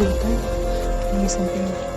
Tayo. May something. Uh,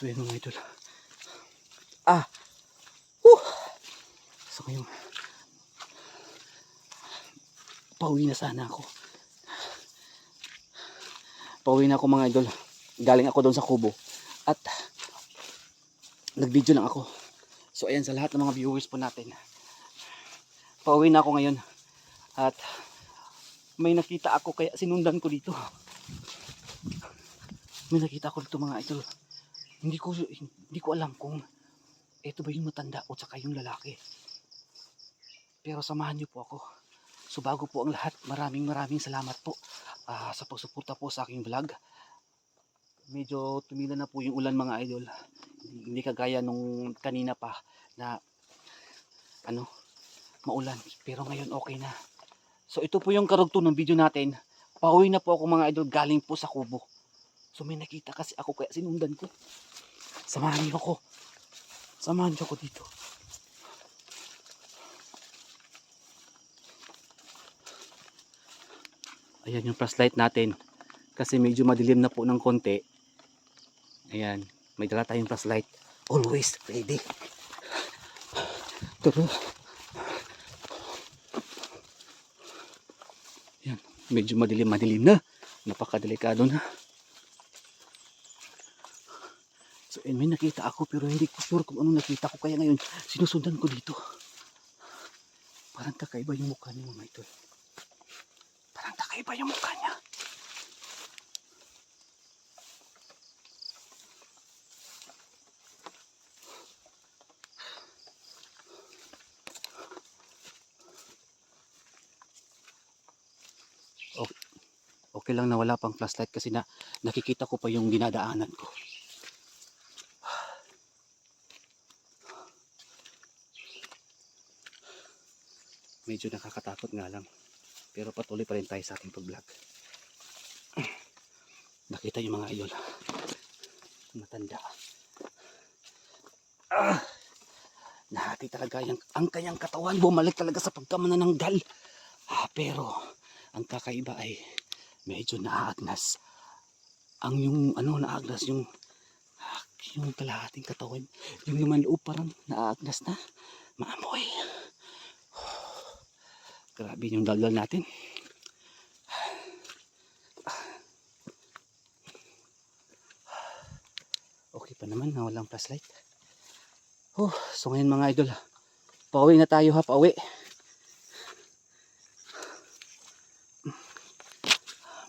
So yun mga idol. Ah! Uh! So ngayon, pauwi na sana ako. Pauwi na ako mga idol. Galing ako doon sa kubo. At nag-video lang ako. So ayan sa lahat ng mga viewers po natin. Pauwi na ako ngayon. At may nakita ako kaya sinundan ko dito. May nakita ako dito mga idol. Hindi ko hindi ko alam kung ito ba yung matanda o saka yung lalaki. Pero samahan niyo po ako. So bago po ang lahat, maraming maraming salamat po ah, sa pagsuporta po sa aking vlog. Medyo tumila na po yung ulan mga idol. Hindi, hindi kagaya nung kanina pa na ano, maulan. Pero ngayon okay na. So ito po yung karugtong ng video natin. Pauwi na po ako mga idol galing po sa kubo. So may nakita kasi ako kaya sinundan ko. Samahan niyo ako. Samahan niyo ako dito. Ayan yung flashlight natin. Kasi medyo madilim na po ng konti. Ayan. May dala tayong flashlight. Always ready. Tara. Yan, medyo madilim madilim na. Napakadelikado na. So, and may nakita ako pero hindi ko sure kung anong nakita ko. Kaya ngayon, sinusundan ko dito. Parang kakaiba yung mukha ni Mama ito. Parang kakaiba yung mukha niya. okay lang na wala pang flashlight kasi na nakikita ko pa yung dinadaanan ko. Medyo nakakatakot nga lang. Pero patuloy pa rin tayo sa ating pag-vlog. Nakita yung mga idol. Matanda. Ah! Nahati talaga yung, ang kanyang katawan. Bumalik talaga sa pagkamanananggal. Ah, pero ang kakaiba ay medyo naagnas ang yung ano naagnas yung ah, yung kalahating katawan yung laman loob parang naagnas na maamoy grabe yung daldal natin. Okay pa naman na walang flashlight. Oh, so ngayon mga idol pauwi na tayo ha? Pauwi.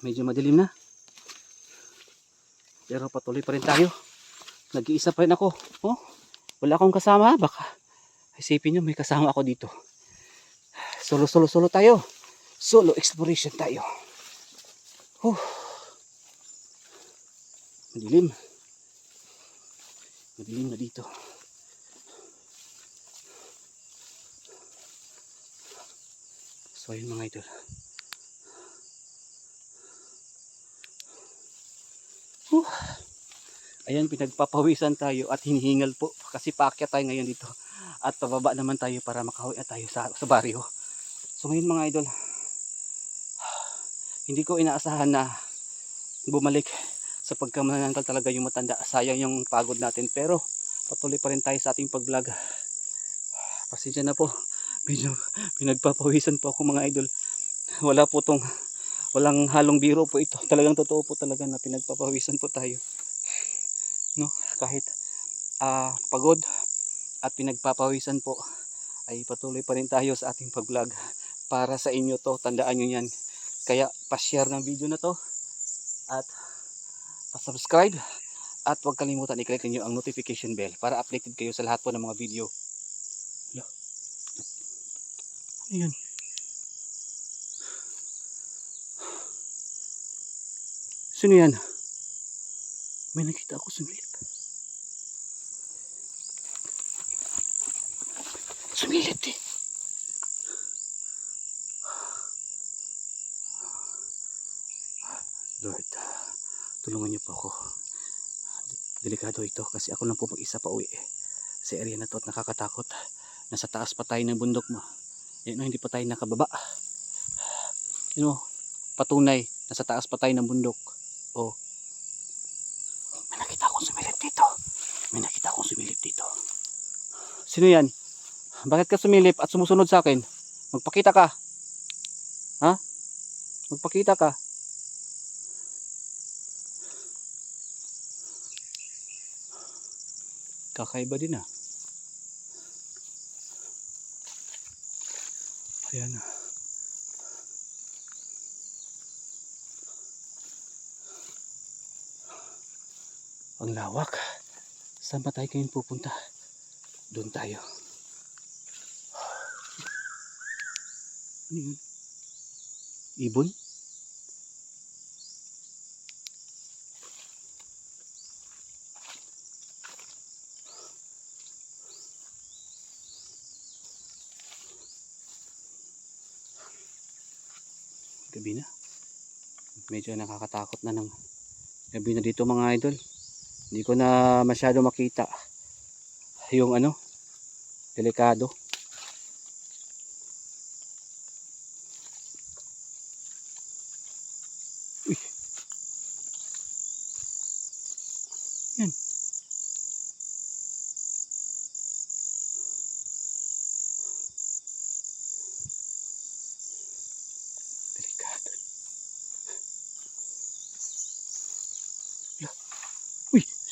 Medyo madilim na. Pero patuloy pa rin tayo. Nag-iisa pa rin ako. Oh, wala akong kasama baka isipin nyo may kasama ako dito solo solo solo tayo solo exploration tayo oh. madilim madilim na dito so ayun mga idol Whew. Ayan, pinagpapawisan tayo at hinihingal po kasi paakyat tayo ngayon dito. At pababa naman tayo para makauwi na tayo sa, sa baryo. So ngayon mga idol, hindi ko inaasahan na bumalik sa pagkamanangkal talaga yung matanda. Sayang yung pagod natin pero patuloy pa rin tayo sa ating pag-vlog. pasensya na po. Medyo pinagpapawisan po ako mga idol. Wala po tong, walang halong biro po ito. Talagang totoo po talaga na pinagpapawisan po tayo. No? Kahit ah, pagod at pinagpapawisan po ay patuloy pa rin tayo sa ating pag-vlog. Para sa inyo to, tandaan nyo yan. Kaya pa-share ng video na to at pa-subscribe at huwag kalimutan i-click niyo ang notification bell para updated kayo sa lahat po ng mga video. Ano yun? Sino yan? May nakita ako. Sumilip Lord, tulungan niyo po ako. Delikado ito kasi ako lang po mag-isa pa uwi eh. Sa area na to at nakakatakot. Nasa taas pa tayo ng bundok mo. Yan o, hindi pa tayo nakababa. Yun o, patunay. Nasa taas pa tayo ng bundok. O. May nakita akong sumilip dito. May nakita akong sumilip dito. Sino yan? Bakit ka sumilip at sumusunod sa akin? Magpakita ka. Ha? Magpakita ka. Kakaiba din ah. Ayan ah. Ang lawak. Saan ba tayo ngayon pupunta? Doon tayo. Ano yun? Ibon? Gabi na. Medyo nakakatakot na ng gabi na dito mga idol. Hindi ko na masyado makita yung ano, delikado.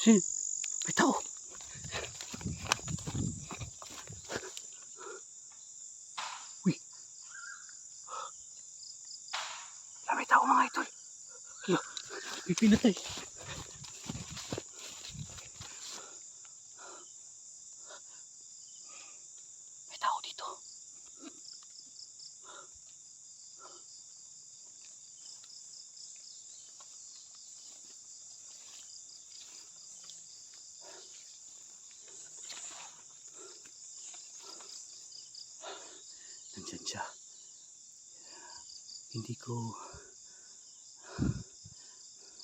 May tao. Uy. Ala, may tao mga idol. Ala, may pinatay. May tao dito. Hindi ko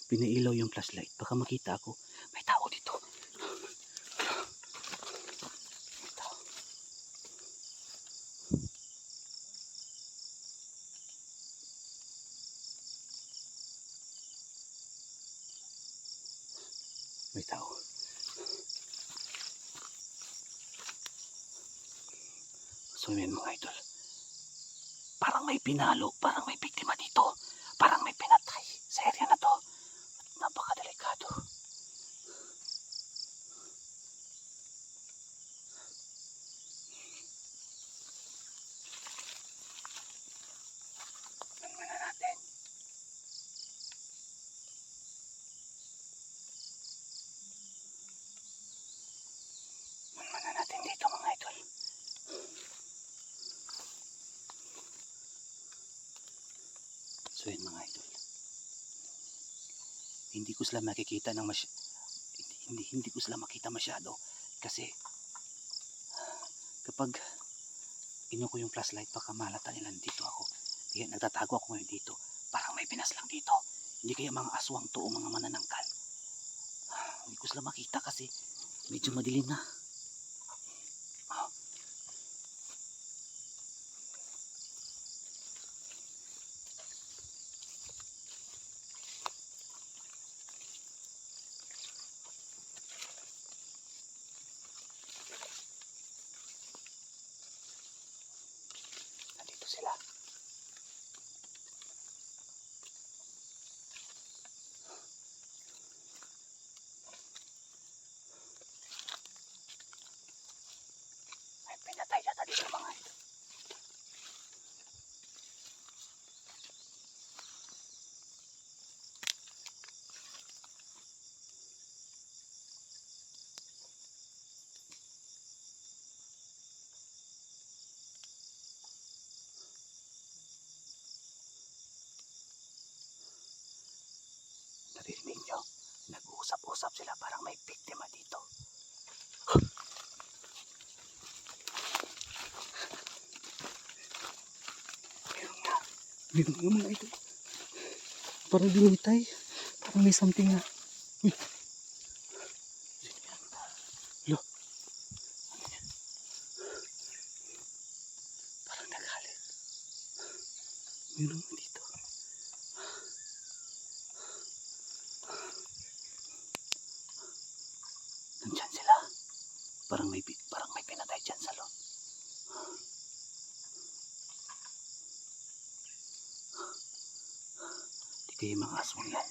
pinailaw yung flashlight. Baka makita ako. May tao dito. May tao. May tao. So yun mga idol. May pinalo, parang may biktima dito. Parang may pinatay sa area na to. Napakadelikado. Tingnan na natin. Tingnan na natin dito mga idol. So yun mga idol. Hindi ko sila makikita ng masy hindi, hindi, ko sila makita masyado kasi kapag ino ko yung flashlight baka malata nila dito ako. Kaya nagtatago ako ngayon dito. Parang may pinas lang dito. Hindi kaya mga aswang to o mga mananangkal. Hindi ko sila makita kasi medyo madilim na. Nag-uusap sila. Parang may biktima dito. Meron nga. Meron nga mga ito. Parang binitay. Parang may something na. Uy. Lo. Ano yan? Meron nga dito. Nandyan sila. Parang may, parang may pinatay dyan sa loob. Di kayo mga aswang yan.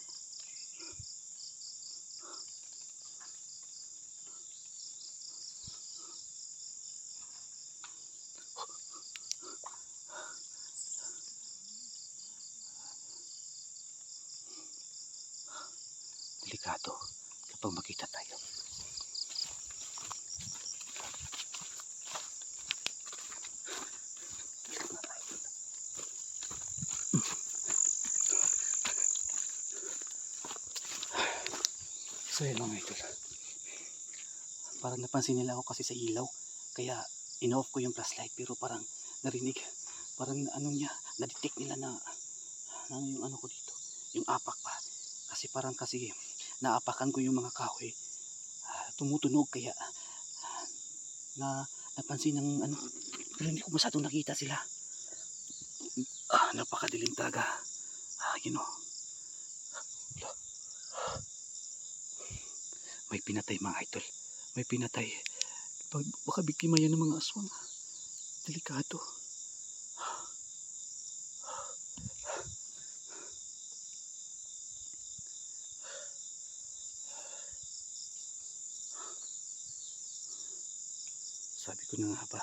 Delikado kapag makita tayo. Dito na tayo. So yun mga idol. Parang napansin nila ako kasi sa ilaw. Kaya in-off ko yung flashlight pero parang narinig. Parang ano niya, na-detect nila na ano yung ano ko dito. Yung apak pa. Kasi parang kasi naapakan ko yung mga kahoy. Ah, tumutunog kaya ah, na napansin ng ano pero hindi ko masyadong nakita sila. Ah, napakadilim talaga. Ah, you know. May pinatay mga idol. May pinatay. Bak- Baka biktima yan ng mga aswang. Delikado. Sabi ko na nga ba.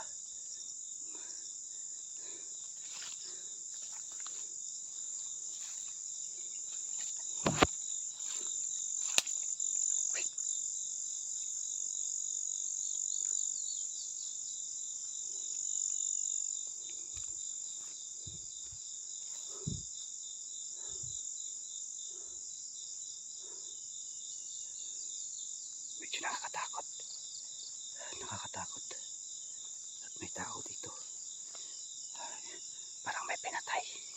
medyo nakakatakot. Nakakatakot. At may tao dito. Ay, Parang may pinatay.